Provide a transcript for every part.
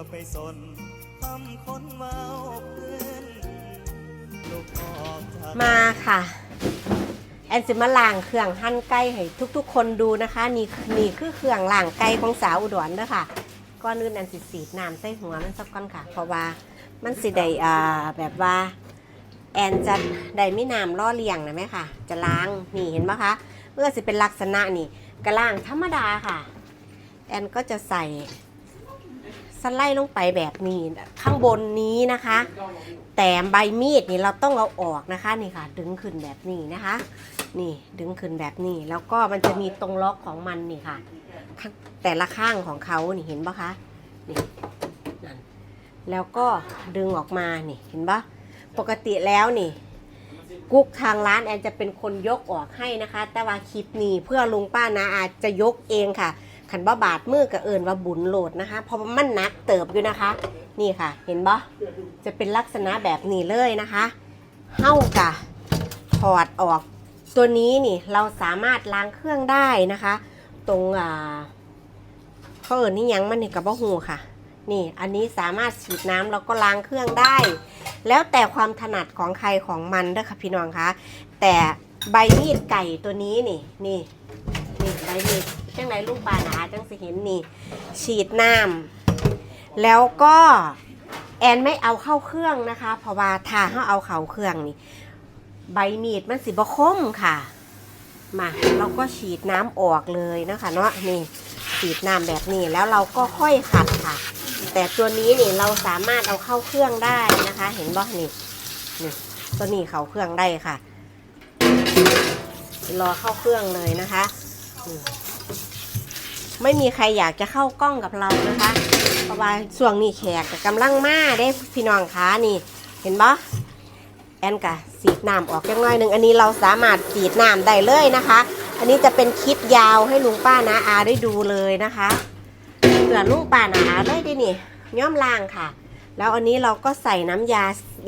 าไปสนคำคนเมาเพื่อนลูกออกจากมาค่ะ แอนสิมาล่างเครื่องหั่นไก่ให้ทุกๆ คนดูนะคะ นี่นี่คือเครื่องล่างไก่ของสาวอุดรเด้อค่ะก่อนอื่นแอนสิสีดน้ำใส่หัวมันสักก่อนค่ะ เพราะว่ามันสิได้อ่าแบบว่า แอนจะได้ไม่น้ำล่อเลี้ยงนะแม่ค่ะ จะล้างนี่เห็นไหมคะเมื่อสิเป็นลักษณะนี่กระล่างธรรมดาค่ะ แอนก็จะใส่ สไลด์ลงไปแบบนี้ข้างบนนี้นะคะ แต่ใบมีดนี่เราต้องเอาออกนะคะนี่ค่ะ ดึงขึ้นแบบนี้นะคะ นี่ดึงขึ้นแบบนี้ แล้วก็มันจะมีตรงล็อกของมันนี่ค่ะ แต่ละข้างของเขานี่เห็นปะคะนี่นั่นแล้วก็ดึงออกมานี่เห็นปะปกติแล้วนี่กุ๊กทางร้านแอนจะเป็นคนยกออกให้นะคะ แต่ว่าคลิปนี้เพื่อลุงป้านาอาจจะยกเองค่ะ ขันบ้าบาดมือกับเอิญว่าบุญโหลดนะคะเพราะมันนักเติบอยู่นะคะ นี่ค่ะ เห็นปะจะเป็นลักษณะแบบนี้เลยนะคะเฮ้ากะถอดออก ตัวนี้นี่เราสามารถล้างเครื่องได้นะคะ ตรงอ่าเขาเอิญนี่ยังมันนี่กับบ่หูค่ะ นี่อันนี้สามารถฉีดน้ำแล้วก็ล้างเครื่องได้ แล้วแต่ความถนัดของใครของมันเด้อค่ะพี่น้องคะแต่ใบมีดไก่ตัวนี้นี่นี่นี่ใบมีด จังไรลูกปลาหนาจังสิเห็นนี่ ฉีดน้ำแล้วก็แอนไม่เอาเข้าเครื่องนะคะ เพราะว่าถ้าเขาเอาเข้าเครื่องนี่ ใบมีดมันสิบคมค่ะ มาเราก็ฉีดน้ำออกเลยนะคะเนาะนี่ฉีดน้ำแบบนี้แล้วเราก็ค่อยขัดค่ะ แต่ตัวนี้นี่เราสามารถเอาเข้าเครื่องได้นะคะ เห็นบ่นี่นี่ตัวนี้เข้าเครื่องได้ค่ะรอเข้าเครื่องเลยนะคะ ไม่มีใครอยากจะเข้ากล้องกับเรานะคะเพราะว่าช่วงนี้แขกกำลังมาได้พี่น้องคะนี่ เห็นบ่แอนกะสีดน้ำออกยังน้อยหนึ่งอันนี้เราสามารถสีดน้ำได้เลยนะคะ อันนี้จะเป็นคลิปยาวให้ลุงป้านาอาได้ดูเลยนะคะเผื่อลุงป้านาอาได้ดินี่ย้อมล้างค่ะ แล้วอันนี้เราก็ใส่น้ำยา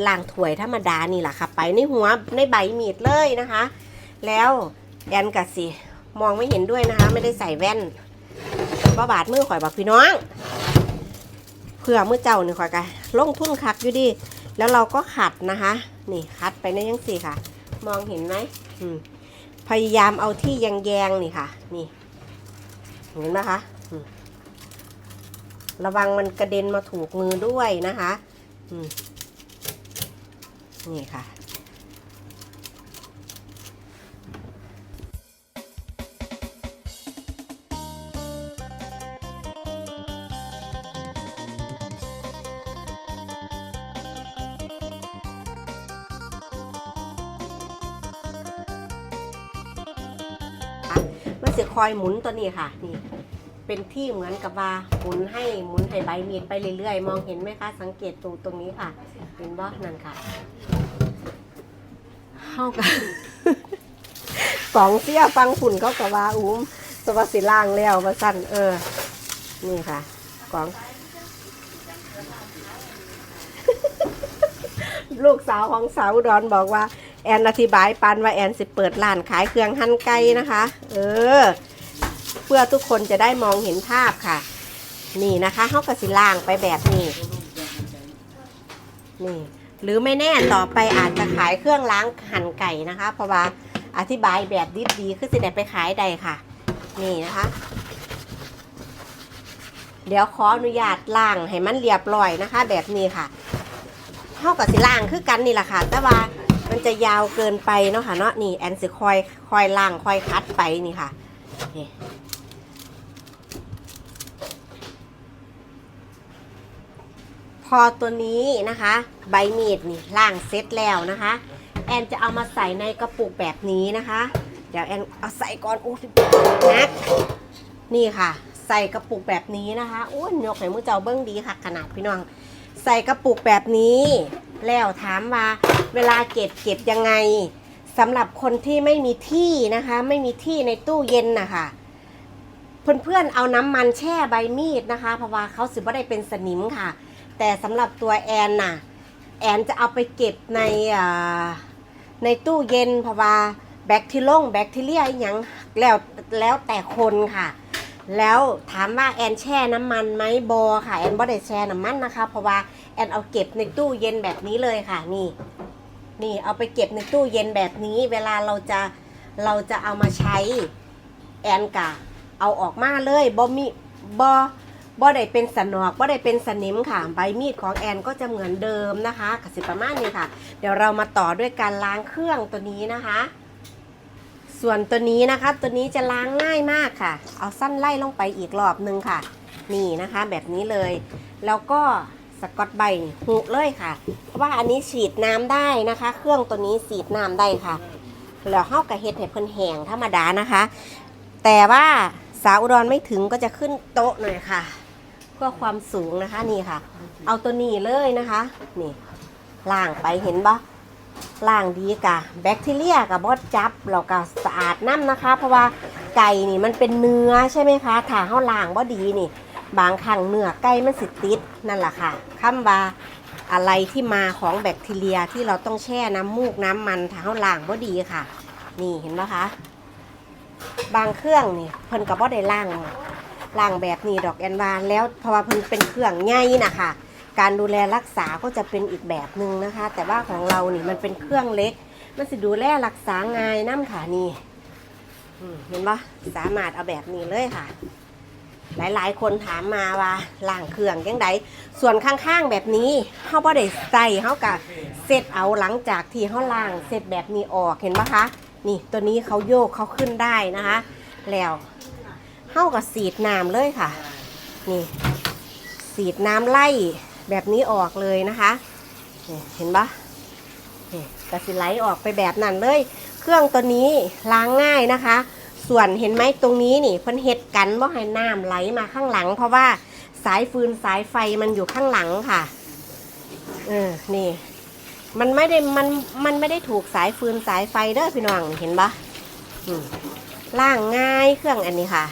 ล้างถ้วยธรรมดานี่แหละค่ะ ไปในหัวในใบมีดเลยนะคะ แล้วแอนกะสิมองไม่เห็นด้วยนะคะ ไม่ได้ใส่แว่น บ่บาดมือข่อยบอกพี่น้อง เพื่อมือเจ้านี่ข่อยกะลงทุนคักอยู่ดิแล้วเราก็ขัดนะคะ นี่คัดไปในยังสี่ค่ะ มองเห็นไหมพยายามเอาที่แยงๆนี่ค่ะ นี่ เห็นไหมคะระวังมันกระเด็นมาถูกมือด้วยนะคะนี่ค่ะ จะคอยหมุนตัวนี้ค่ะนี่เป็นที่เหมือนกับว่าหมุนให้หมุนให้ใบมีดไปเรื่อยๆ มองเห็นไหมคะ สังเกตตรงตรงนี้ค่ะ เห็นบ่นั่นค่ะเข้ากันสองเสี้ยฟังฝุ่นเขากับว่าอุ้มสวัสดิล่างแล้วมาสั้นเออ นี่ค่ะกองลูกสาวของสาวดอุดรบอกว่า แอนอธิบายปันว่าแอนสิเปิดร้านขายเครื่องหั่นไก่นะคะ เออ เพื่อทุกคนจะได้มองเห็นภาพค่ะ นี่นะคะเขากระสิล่างไปแบบนี้ นี่ หรือไม่แน่ต่อไปอาจจะขายเครื่องล้างหั่นไก่นะคะ เพราะว่าอธิบายแบบดิบดีคือสิได้ไปขายใดค่ะ นี่นะคะ เดี๋ยวขออนุญาตล้างให้มันเรียบร้อยนะคะ แบบนี้ค่ะเท่ากับสิล่างคือกันนี่แหละค่ะ แต่ว่า มันจะยาวเกินไปเนาะค่ะเนาะนี่แอนสิคอยคอยล่างคอยคัดไปนี่ค่ะนี่พอตัวนี้นะคะ ใบมีดนี่ล่างเสร็จแล้วนะคะ แอนจะเอามาใส่ในกระปุกแบบนี้นะคะ เดี๋ยวแอนเอาใส่ก่อนโอู้นักนี่ค่ะ ใส่กระปุกแบบนี้นะคะอ้วนยกให้มือเจ้าเบิ้งดีค่ะขนาดพี่น้อง ใส่กระปุกแบบนี้ แล้วถามว่าเวลาเก็บเก็บยังไงสำหรับคนที่ไม่มีที่นะคะ ไม่มีที่ในตู้เย็นนะคะเพื่อนๆเอาน้ำมันแช่ใบมีดนะคะ เพราะว่าเขาสิบ่ได้เป็นสนิมค่ะ แต่สำหรับตัวแอนน่ะแอนจะเอาไปเก็บในในตู้เย็นเพราะว่าแบคทีลงแบคทีเรียอหยังแล้วแล้วแต่คนค่ะ แล้วถามว่าแอนแช่น้ำมันไหมบอค่ะแอนบ่ได้แช่น้ำมันนะคะ เพราะว่า แอนเอาเก็บในตู้เย็นแบบนี้เลยค่ะนี่ นี่เอาไปเก็บในตู้เย็นแบบนี้ เวลาเราจะเราจะเอามาใช้แอนกะเอาออกมาเลยบ่มีบ่บ่ได้เป็นสนอกบ่ได้เป็นสนิมค่ะใบมีดของแอนก็จะเหมือนเดิมนะคะกสิประมาณนี้ค่ะ เดี๋ยวเรามาต่อด้วยการล้างเครื่องตัวนี้นะคะ ส่วนตัวนี้นะคะ ตัวนี้จะล้างง่ายมากค่ะ เอาสั้นไล่ลงไปอีกรอบนึงค่ะ นี่นะคะ แบบนี้เลย แล้วก็ สกอตใบนี่หุเลยค่ะ เพราะว่าอันนี้ฉีดน้ำได้นะคะ เครื่องตัวนี้ฉีดน้ำได้ค่ะแล้วเข้ากระเฮ็ดให้เพิ่นแห้งธรรมดานะคะ แต่ว่าสาวอุดรไม่ถึงก็จะขึ้นโต๊ะหน่อยค่ะ เพื่อความสูงนะคะนี่ค่ะ เอาตัวนี้เลยนะคะนี่ล่างไปเห็นปะล่างดีกะแบคทีเรียกับบอดจับเราก็สะอาดน้ำนะคะ เพราะว่าไก่นี่มันเป็นเนื้อใช่ไหมคะถ้าเขาล่างบ่ดีนี่ บางครั้งเนื้อไก่มันสิติดนั่นแหละค่ะคำว่าอะไรที่มาของแบคทีเรียที่เราต้องแช่น้ำมูกน้ำมันถ้าเขาล่างบ่ดีค่ะ นี่เห็นปะคะบางเครื่องนี่เพิ่นก็บ่ได้ล่างล่างแบบนี้ดอกแอนวานแล้วเพราะว่าเพิ่นเป็นเครื่องใหญ่นะคะการดูแลรักษาก็จะเป็นอีกแบบหนึ่งนะคะ แต่ว่าของเรานี่มันเป็นเครื่องเล็ก มันสิดูแลรักษาง่ายน้ำค่ะนี่เห็นปะสามารถเอาแบบนี้เลยค่ะ หลายๆ คนถามมาว่าล่างเครื่องยังไงส่วนข้างๆแบบนี้เขาบ่ได้ใส่เขากะเสร็จเอาหลังจากที่เขาล่างเสร็จแบบนี้ออกเห็นปะคะ นี่ตัวนี้เขาโยกเขาขึ้นได้นะคะ แล้วเข้ากับสีดน้ำเลยค่ะ นี่สีดน้ำไล่แบบนี้ออกเลยนะคะ เห็นปะนี่กระสิไหลออกไปแบบนั้นเลย เครื่องตัวนี้ล้างง่ายนะคะ ส่วนเห็นไหมตรงนี้นี่เพิ่นเฮ็ดกันว่าให้น้ำไหลมาข้างหลัง เพราะว่าสายฟืนสายไฟมันอยู่ข้างหลังค่ะเออนี่ มันไม่ได้มันมันไม่ได้ถูกสายฟืนสายไฟเด้อพี่น้องเห็นปะล่างง่ายเครื่องอันนี้ค่ะ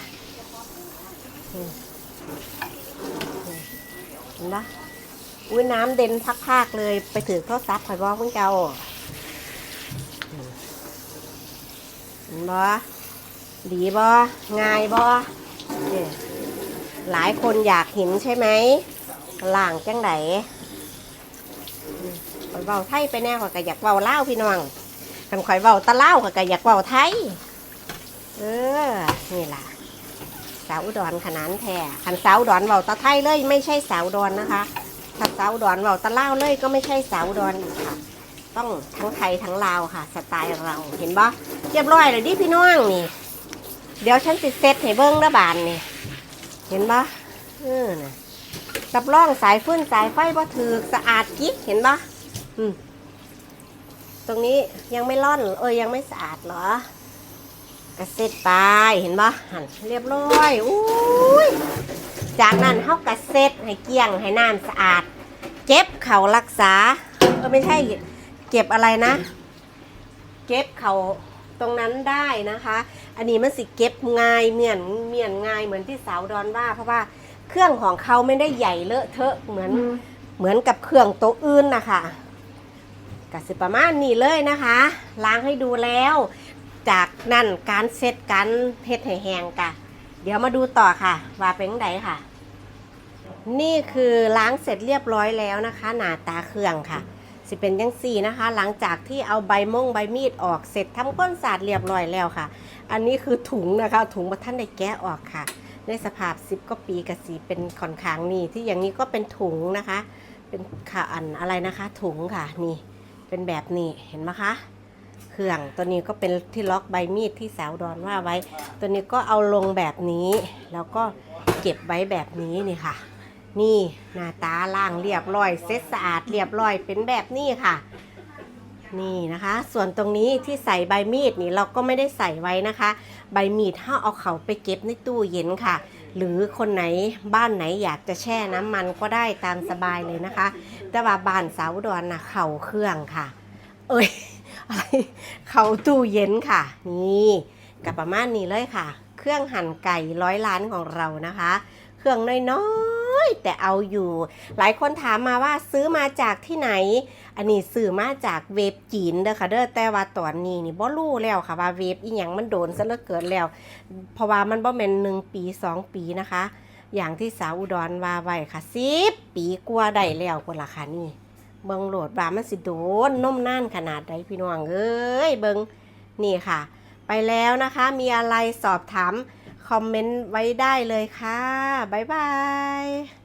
เห็นปะอุ้ยน้ำเด่นพักๆเลยไปถือโทรศัพท์ข่อยบอกเพิ่งเจ้าเห็นปะ ดีบ่ง่ายบ่เนี่ยหลายคนอยากเห็นใช่ไหมล่างจังไหนข่อยเว้าไทยไปแน่ข่อยก็อยากเว้าเล่าพี่น้องคันข่อยเว้าตะเล่าข่อยก็อยากเว้าไทย เออ นี่ล่ะ สาวอุดรขนานแท้คันสาวอุดรเว้าตะไทยเลย ไม่ใช่สาวอุดรนะคะถ้าสาวอุดรเว้าตะเล่าเลยก็ไม่ใช่สาวอุดอีกค่ะ ต้องทั้งไทยทั้งลาวค่ะ สไตล์เรา เห็นบ่เรียบร้อยเลยดิพี่น้องนี่ เดี๋ยวฉันสิเซตให้เบิ้งระบานนี่เห็นบ่เออน่ะรับรองสายฟื้นสายไฟบ่ถือสะอาดกิ๊กเห็นบ่อืมตรงนี้ยังไม่ร่อนเออยังไม่สะอาดเหรอกระเซ็ดไปเห็นปะหันเรียบร้อยอุ้ยจากนั้นเขากระเซ็ดให้เกลี้ยงให้น้ำสะอาด เก็บเขารักษาเออไม่ใช่เก็บอะไรนะ เก็บเขา ตรงนั้นได้นะคะ อันนี้มันสิเก็บง่ายเมียนเมียนง่ายเหมือนที่สาวดอนว่า เพราะว่าเครื่องของเขาไม่ได้ใหญ่เลอะเทอะเหมือนเหมือนกับเครื่องโต๊ะอื่นนะคะกสิประมาณนี้เลยนะคะ ล้างให้ดูแล้ว จากนั่นการเซตการเฮ็ดให้แห้งกะเดี๋ยวมาดูต่อค่ะ ว่าเป็นไงค่ะ นี่คือล้างเสร็จเรียบร้อยแล้วนะคะ หนาตาเครื่องค่ะ สิเป็นยังสี่นะคะ หลังจากที่เอาใบมงใบมีดออกเสร็จทำก้นสาดเรียบร้อยแล้วค่ะ อันนี้คือถุงนะคะ ถุงมาท่านได้แกะออกค่ะ ในสภาพซิปก็ปีกสีเป็นค่อนข้างนี่ที่อย่างนี้ก็เป็นถุงนะคะ เป็นขาอันอะไรนะคะ ถุงค่ะนี่เป็นแบบนี้เห็นไหมคะเครื่องตัวนี้ก็เป็นที่ล็อกใบมีดที่สาวดอนว่าไว้ ตัวนี้ก็เอาลงแบบนี้ แล้วก็เก็บไว้แบบนี้นี่ค่ะ นี่หน้าตาล่างเรียบร้อยเซ็ตสะอาดเรียบร้อยเป็นแบบนี้ค่ะ นี่นะคะ ส่วนตรงนี้ที่ใส่ใบมีดนี่เราก็ไม่ได้ใส่ไว้นะคะ ใบมีดถ้าเอาเขาไปเก็บในตู้เย็นค่ะ หรือคนไหนบ้านไหนอยากจะแช่น้ำมันก็ได้ตามสบายเลยนะคะ แต่ว่าบ้านสาวดอนนะเขาเครื่องค่ะ เอ้ยอะไรเขาตู้เย็นค่ะ นี่กับประมาณนี้เลยค่ะ เครื่องหั่นไก่ร้อยล้านของเรานะคะ เครื่องน้อย แต่เอาอยู่ หลายคนถามมาว่าซื้อมาจากที่ไหน อันนี้ซื้อมาจากเว็บจีนเด้อค่ะเด้อแต่ว่าตอนนี้นี่บ่รู้แล้วค่ะว่าเว็บอีหยังมันโดนซะเหลือเกินแล้ว เพราะว่ามันบ่แม่นหนึ่งปีสองปีนะคะ อย่างที่สาวอุดรว่าไว้ค่ะสิบปีกว่าได้แล้วพุ่นละค่ะนี่เบิงโหลดว่ามันสิโดนนุ่มน่านขนาดใดพี่น้องเอ้ยเบิงนี่ค่ะ ไปแล้วนะคะมีอะไรสอบถาม คอมเมนต์ไว้ได้เลยค่ะ บ๊ายบาย